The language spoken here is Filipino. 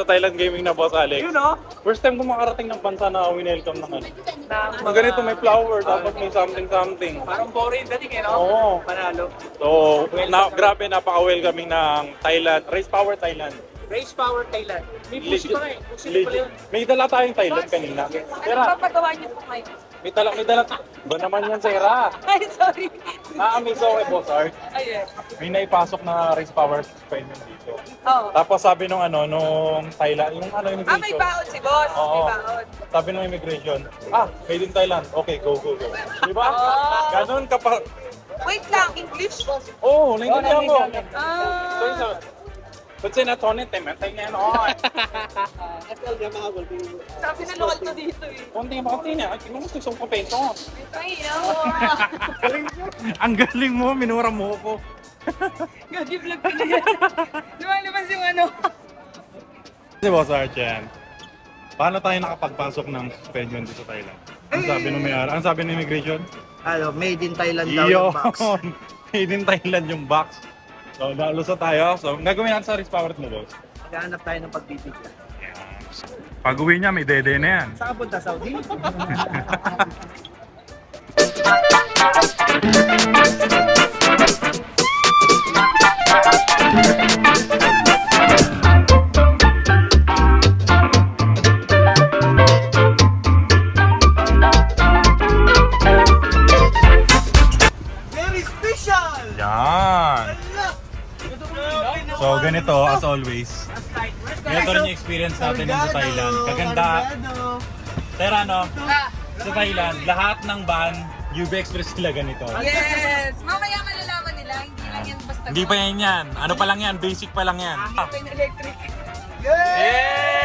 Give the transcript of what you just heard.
Thailand Gaming na boss Alex. Yun oh. First time ko makarating ng bansa na winelcome ng ano. Na, ganito may flower, tapos may something something. Parang boring dating eh, no? Oo. Panalo. So, na, grabe napaka-welcoming ng Thailand, Race Power Thailand. Race Power Thailand. May pusi pa nga eh. Pusi pa pala legit. yun. May dala tayong Thailand kanina. Ano Sera, ba pagawa niyo po kayo? may dala, may dala. Ba naman yan, Sera? Ay, sorry. Na-amaze ako kay Boss Art. Ay, yes. May naipasok na Race Power Thailand dito. Oo. Tapos sabi nung ano, nung Thailand, yung ano, Ah, may immigration. baon si boss. May Oo. baon. Sabi ng immigration, ah, made in Thailand. Okay, go, go, go. Di ba? Oh. Ganun ka pa. Wait lang, English? Oo, oh, naintindihan ko. Ah. Sorry. Ba't sinatonit eh? Mentay nga no. Sabi na lokal to dito eh. Konti nga bakit niya. Ay, mo gusto ko peso. Ay. Ang galing mo, minura mo ko. Gagi vlog ko na yan. Lumalabas yung ano. Si Boss Archen, paano tayo nakapagpasok ng suspension dito sa Thailand? Ang sabi ng may Ang sabi ng immigration? Ano, made in Thailand daw yung box. Made in Thailand yung box. So, nalusa tayo. So, ang gagawin natin sa wrist power mo, boss. Maghanap tayo ng pagbibigyan. Pag uwi niya, may dede na yan. Saan ka punta, Saudi? Very special! Yan! So, ganito, as always. Ganito rin yung experience natin dito sa Thailand. Kaganda. Pero ano, sa Thailand, lahat ng van, UV Express sila ganito. Yes! Mamaya malalaman nila, hindi lang yan basta Hindi pa yan yan. Ano pa lang yan? Basic pa lang yan. Open electric. Yay!